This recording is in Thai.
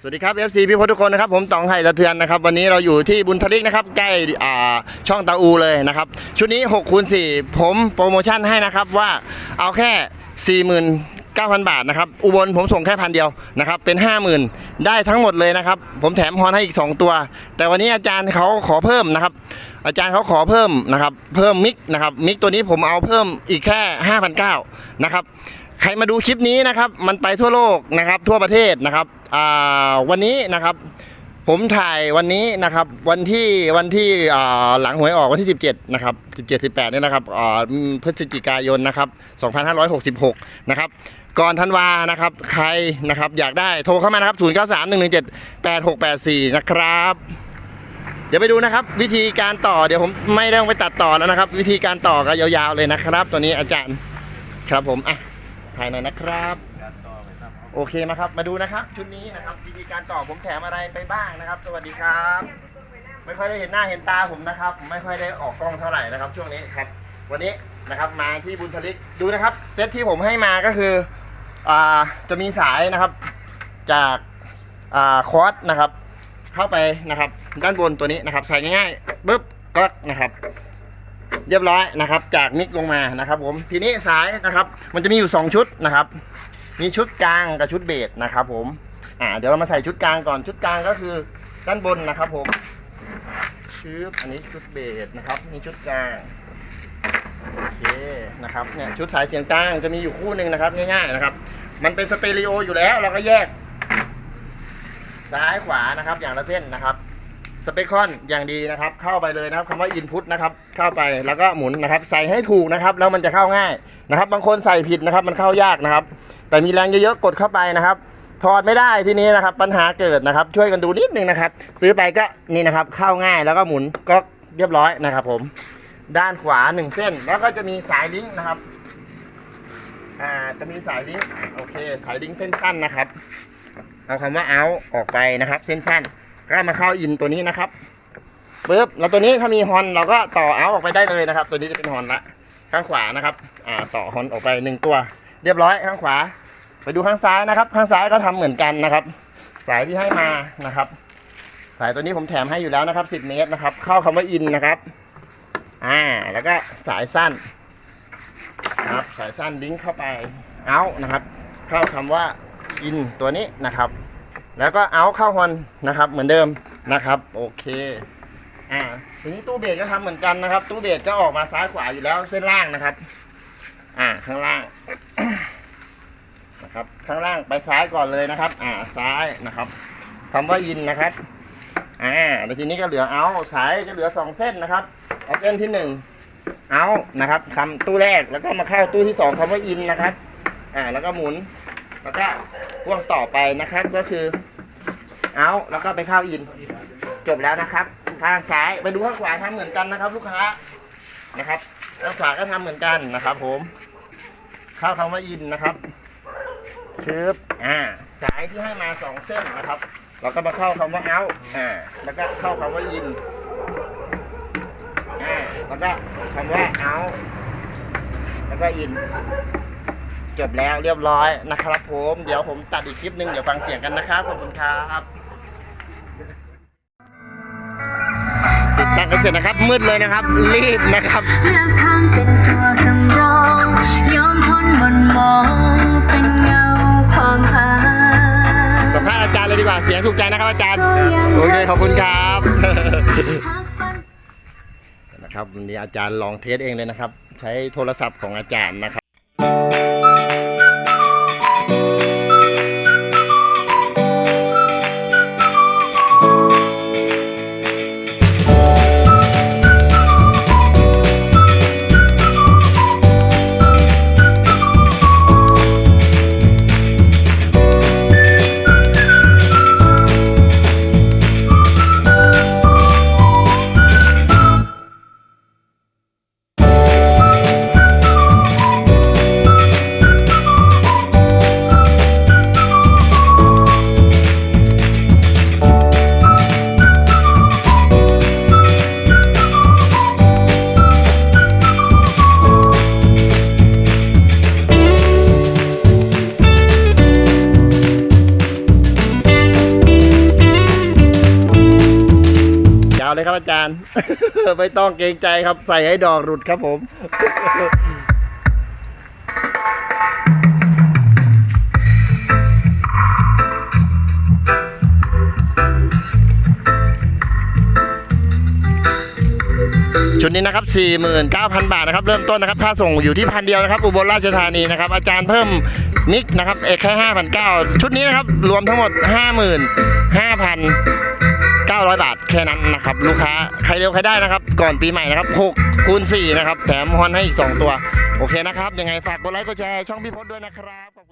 สวัสดีครับ FC พี่พศทุกคนนะครับผมต๋องไห่สะเทือนนะครับวันนี้เราอยู่ที่บุญทลิกนะครับใกล้อ่าช่องตาอูเลยนะครับชุดนี้6คูณ4ผมโปรโมชั่นให้นะครับว่าเอาแค่ 49,000 บาทนะครับอุบลผมส่งแค่พันเดียวนะครับเป็น 50,000 ได้ทั้งหมดเลยนะครับผมแถมฮอนให้อีก 2 ตัว แต่วันนี้อาจารย์เขาขอเพิ่มนะครับอาจารย์เขาขอเพิ่มนะครับเพิ่มมิกนะครับมิกตัวนี้ผมเอาเพิ่มอีกแค่ 5,900นะครับ ใครมาดูคลิปนี้นะครับ มันไปทั่วโลกนะครับ ทั่วประเทศนะครับอ่าวันนี้นะครับ ผมถ่ายวันนี้นะครับ วันที่วันที่อ่าหลังหวยออกวันที่ 17 นะครับ 17 18เนี่ยนะครับอ่าพฤศจิกายนนะครับ 2566 นะครับก่อนธันวานะครับ ใครนะครับอยากได้โทรเข้ามานะครับ 093 117 8684 นะครับ เดี๋ยวไปดูนะครับ วิธีการต่อเดี๋ยวผมไม่ต้องไปตัดต่อแล้วนะครับ วิธีการต่อก็ยาวๆเลยนะครับ ตัวนี้อาจารย์ครับผมอะ ถ่ายหน่อยนะครับ โอเคนะครับ มาดูนะครับ ชุดนี้นะครับวิธีการต่อผมแถมอะไรไปบ้างนะครับ สวัสดีครับ ไม่ค่อยได้เห็นหน้าเห็นตาผมนะครับ ไม่ค่อยได้ออกกล้องเท่าไหร่นะครับ ช่วงนี้ครับ วันนี้นะครับมาที่บุญทลิกดูนะครับ เซตที่ผมให้มาก็คืออ่าจะมีสายนะครับ จากอ่าคอร์สนะครับ เข้าไปนะครับ ด้านบนตัวนี้นะครับ ใส่ง่ายๆปึ๊บก็นะครับ เรียบร้อยนะครับ จากนิกลงมานะครับผมทีนี้สายนะครับ มันจะมีอยู่ 2 ชุดนะครับ มีชุดกลางกับชุดเบสนะครับ ผมอ่าเดี๋ยวเรามาใส่ชุดกลางก่อนชุดกลางก็คือด้านบนนะครับ ผมชืบอันนี้ชุดเบสนะครับนี่ชุดกลางโอเคนะครับเนี่ยชุดสายเสียงกลางจะมีอยู่คู่หนึ่งนะครับง่ายๆนะครับ มันเป็นสเตอริโออยู่แล้วเราก็แยก ซ้ายขวานะครับ อย่างละเส้นนะครับ สเปคคอนอย่างดีนะครับ เข้าไปเลยนะครับคำว่า input นะครับ เข้าไปแล้วก็หมุนนะครับ ใส่ให้ถูกนะครับ แล้วมันจะเข้าง่ายนะครับ บางคนใส่ผิดนะครับ มันเข้ายากนะครับ แต่มีแรงเยอะๆกดเข้าไปนะครับถอดไม่ได้ทีนี้นะครับ ปัญหาเกิดนะครับ ช่วยกันดูนิดนึงนะครับ ซื้อไปก็นี่นะครับ เข้าง่ายแล้วก็หมุนก็เรียบร้อยนะครับ ผม ด้านขวาหนึ่งเส้น แล้วก็จะมีสายลิงก์นะครับอ่าจะมีสายลิงก์โอเค สายลิงก์เส้นสั้นนะครับเอาคำว่า out ออกไปนะครับ เส้นสั้น ก็มาเข้าอินตัวนี้นะครับปึ๊บแล้วตัวนี้ถ้ามีฮอนเราก็ต่อ out ออกไปได้เลยนะครับ ตัวนี้จะเป็นฮอนละข้างขวานะครับ อ่าต่อฮอนออกไปหนึ่งตัว เรียบร้อยข้างขวา ไปดูข้างซ้ายนะครับ ข้างซ้ายก็ทำเหมือนกันนะครับ สายที่ให้มานะครับ สายตัวนี้ผมแถมให้อยู่แล้วนะครับ 10 เมตรนะครับ เข้าคำว่าอินนะครับ อ่าแล้วก็สายสั้นนะครับสายสั้นลิงก์เข้าไปเอานะครับ เข้าคำว่าอินตัวนี้นะครับ แล้วก็เอาเข้าฮอนนะครับเหมือนเดิมนะครับโอเคอ่าทีนี้ตู้เบสก็ทำเหมือนกันนะครับ ตู้เบสก็ออกมาซ้ายขวาอยู่แล้วเส้นล่างนะครับ อ่าข้างล่างนะครับข้างล่างไปซ้ายก่อนเลยนะครับ อ่าซ้ายนะครับคำว่ายินนะครับอ่าแล้วทีนี้ก็เหลือเอาสายจะเหลือสองเส้นนะครับเอาเส้นที่หนึ่งเอานะครับคำตู้แรกแล้วก็มาเข้าตู้ที่สองคำว่าอินนะครับ อ่าแล้วก็หมุนแล้วก็พ่วงต่อไปนะครับก็คือ เอาแล้วก็ไปเข้าอิน จบแล้วนะครับ ข้างซ้ายไปดูข้างขวาทำเหมือนกันนะครับ ลูกค้านะครับข้างขวาก็ทำเหมือนกันนะครับ ผม เข้าคำว่าอินนะครับชึบอ่า สายที่ให้มาสองเส้นนะครับ เราก็มาเข้าคำว่าเอาอ่า แล้วก็เข้าคำว่าอินอ่าแล้วก็คำว่าเอาแล้วก็อินจบแล้วเรียบร้อยนะครับผม เดี๋ยวผมตัดอีกคลิปหนึ่งเดี๋ยวฟังเสียงกันนะครับ ขอบคุณครับ ติดตั้งกันเสร็จนะครับ มืดเลยนะครับ รีบนะครับเลือกทางเป็นตัวสำรองยอมทนหมนมองเป็นเงาความหาสัมภาษณ์อาจารย์เลยดีกว่าเสียงถูกใจนะครับอาจารย์โอเคขอบคุณครับหักปันนะครับวันนี้อาจารย์ลองเทสเองเลยนะครับ ใช้โทรศัพท์ของอาจารย์นะครับ ยาวเลยครับอาจารย์ ไม่ต้องเกรงใจครับใส่ให้ดอกหลุดครับผมชุดนี้นะครับ 49,000 บาทนะครับ เริ่มต้นนะครับค่าส่งอยู่ที่พันเดียวนะครับ อุบลราชธานีนะครับ อาจารย์เพิ่มมิกนะครับ เอกแค่5,900 ชุดนี้นะครับ รวมทั้งหมด 55,000 900 บาทแค่นั้นนะครับ ลูกค้าใครเร็วใครได้นะครับ ก่อนปีใหม่นะครับ6คูณ4นะครับ แถมฮอนให้อีก 2 ตัว โอเคนะครับ ยังไงฝากกดไลค์กดแชร์ช่องพี่พจน์ด้วยนะครับขอบคุณ